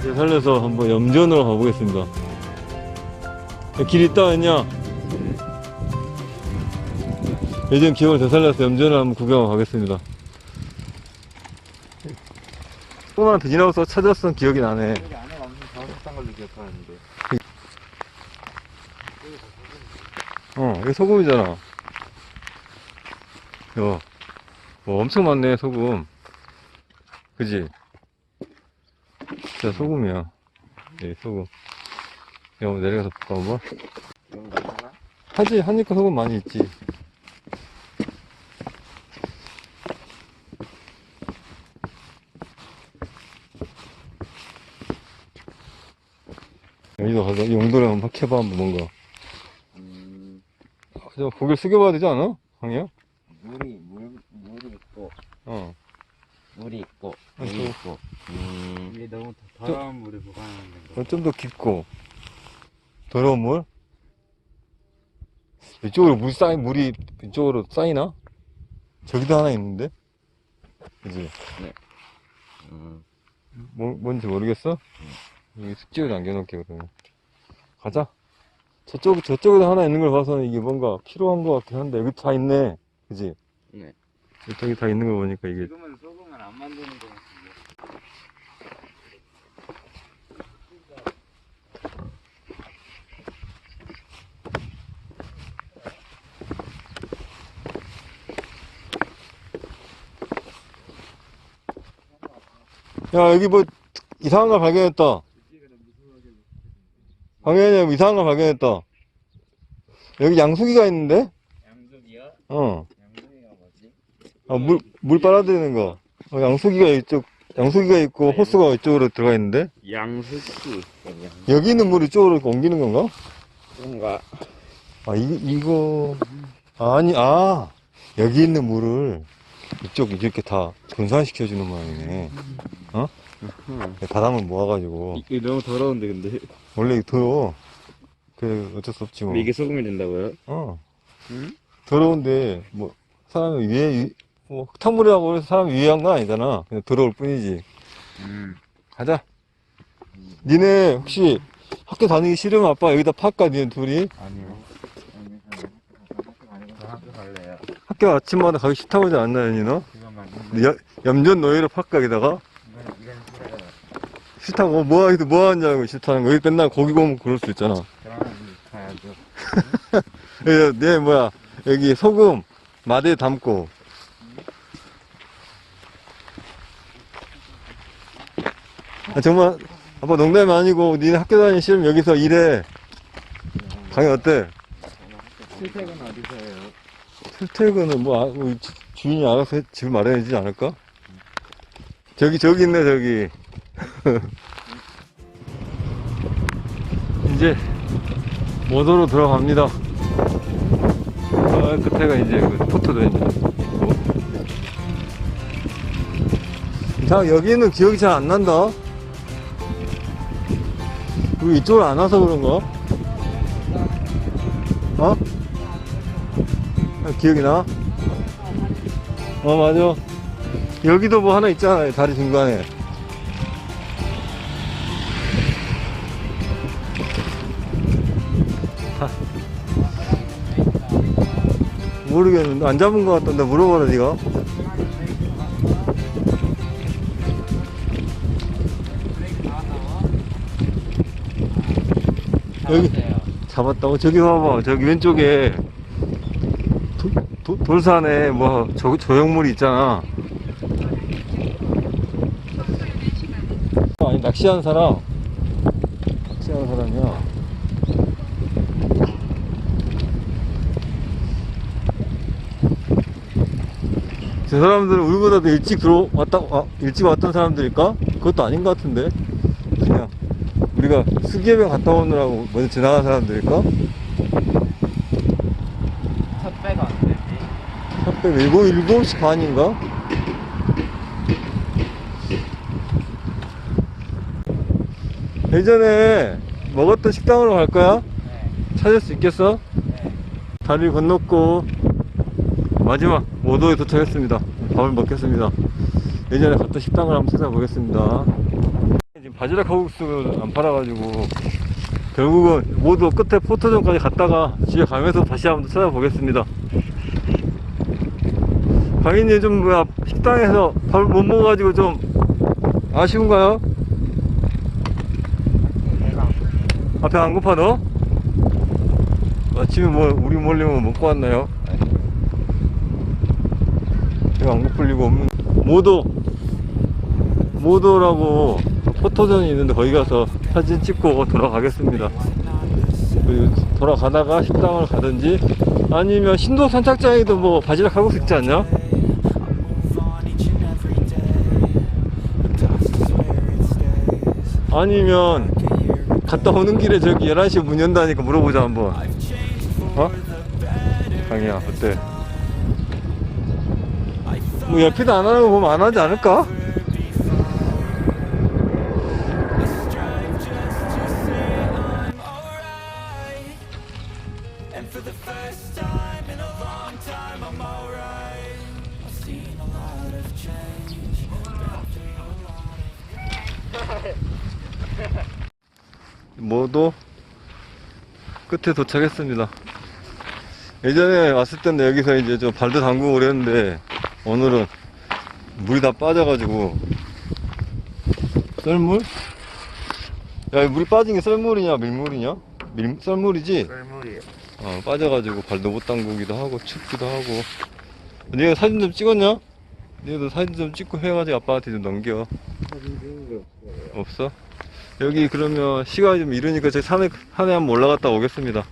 되살려서 한번 염전으로 가보겠습니다. 길 있다 했냐? 예전 기억을 되살려서 염전을 한번 구경하고 가겠습니다. 조금만 지나고서 찾았던 기억이 나네. 어, 이거 소금이잖아. 야, 뭐 엄청 많네, 소금. 그지? 진짜 소금이야. 네, 소금. 야, 한번 내려가서 볼까, 한번? 하지, 하니까 소금 많이 있지. 여기도 가서 용도를 한번 해봐, 한번 뭔가. 음, 저 고개를 숙여봐야 되지 않아? 강이야? 물이, 물, 물이 있고, 어. 물이 있고, 아, 물이 저- 있고. 음, 이게 너무 더- 더러운 물을 보관하는 거. 어, 좀더 깊고 더러운 물? 이쪽으로 물 쌓인 물이 이쪽으로 쌓이나? 저기도 하나 있는데? 그지? 음, 뭐, 뭔지 모르겠어? 여기 숙지를 남겨놓을게 그러면 가자 저쪽, 저쪽에도 하나 있는 걸 봐서는 이게 뭔가 필요한 것 같긴 한데 여기 다 있네 그지? 네. 저기 다 있는 걸 보니까 이게 지금은 소금을 안 만드는 거 같은데. 야 여기 뭐 이상한 걸 발견했다 방현이 이상한 걸 발견했다 여기 양수기가 있는데? 양수기요? 어 양수기가 뭐지? 아, 물, 물 빨아들이는 거. 어, 양수기가 이쪽, 양수기가 있고, 호스가 이쪽으로 들어가 있는데? 양수기. 여기 있는 물을 이쪽으로 이렇게 옮기는 건가? 뭔가, 아, 이, 이거, 아니, 아, 여기 있는 물을 이쪽 이렇게 다 분산시켜주는 모양이네. 어? 바닷물 모아가지고. 이게 너무 더러운데, 근데. 원래 더러워. 그, 어쩔 수 없지 뭐. 이게 소금이 된다고요? 어. 응? 더러운데, 뭐, 사람이 위에, 위- 뭐, 흙탕물이라고 해서 사람이 위해한 건 아니잖아. 그냥 더러울 뿐이지. 음. 가자. 니네 혹시 학교 다니기 싫으면 아빠 여기다 팔까 니네 둘이? 아니요. 저 학교 갈래요. 학교 아침마다 가기 싫다고 하지 않나요 니너? 염전 노예로 싫어요. 싫다고 뭐 하기도 뭐 알고 싫다는 거 여기 맨날 고기 구우면 그럴 수 있잖아. 여기, 내 뭐야 여기 소금 마대에 담고 아, 정말 아빠 농담이 아니고 니네 학교 다니기 싫으면 여기서 일해 강의 어때? 출퇴근 어디서 해요? 출퇴근은 뭐, 아, 뭐 주- 주인이 알아서 해- 집 마련해주지 않을까? 저기, 저기 있네, 저기. 이제, 모도로 들어갑니다. 아, 끝에가 이제 그 포토존이죠. 자, 여기는 기억이 잘 안 난다. 이쪽을 안 와서 그런가? 기억이 나? 어, 맞아. 여기도 뭐 하나 있잖아요, 다리 중간에. 아. 모르겠는데, 안 잡은 것 같던데, 물어봐라, 니가. 여기, 잡았다고? 저기 봐봐. 저기 왼쪽에 도, 도- 돌산에 뭐 저, 조형물이 있잖아. 아니 낚시하는 사람. 낚시하는 사람이야. 저 사람들은 우리보다도 일찍 들어왔다, 아, 일찍 왔던 사람들일까? 그것도 아닌 것 같은데. 그냥 우리가 수기해변 갔다 오느라고 먼저 지나간 사람들일까? 첫 배가 안 되지. 학교 7, 7시 반인가? 예전에 먹었던 식당으로 갈 거야? 네. 찾을 수 있겠어? 네. 다리를 건넜고 마지막 모도에 도착했습니다. 밥을 먹겠습니다. 예전에 갔던 식당을 한번 찾아보겠습니다. 지금 바지락 칼국수를 안 팔아가지고 결국은 모두 끝에 포토존까지 갔다가 집에 가면서 다시 한번 찾아보겠습니다. 강인님 좀 뭐야 식당에서 밥 못 먹어가지고 좀 아쉬운가요? 앞에 안 고파 너? 아침에 뭐 우리 몰리면 먹고 왔나요? 배가 안 고플리고 없는 모도 모도라고 포토존이 있는데 거기 가서 사진 찍고 돌아가겠습니다 돌아가다가 식당을 가든지 아니면 신도 선착장에도 뭐 바지락 칼국수 있지 않냐? 아니면 갔다 오는 길에 저기 11시에 문 연다니까 물어보자 한번 어? 강이야 어때? 뭐 옆에도 안 하는 거 보면 안 하지 않을까? 모두 끝에 도착했습니다. 예전에 왔을 때는 여기서 이제 좀 발도 담그고 그랬는데 오늘은 물이 다 빠져가지고 썰물? 야, 이 물이 빠진 게 썰물이냐 밀물이냐? 밀, 썰물이지? 썰물이에요. 어, 빠져가지고 발도 못 담그기도 하고 춥기도 하고 니가 사진 좀 찍었냐? 니도 사진 좀 찍고 해가지고 아빠한테 좀 넘겨 사진 찍은 게 없어요. 없어? 여기 그러면 시간이 좀 이르니까 제 산에, 산에 한번 올라갔다 오겠습니다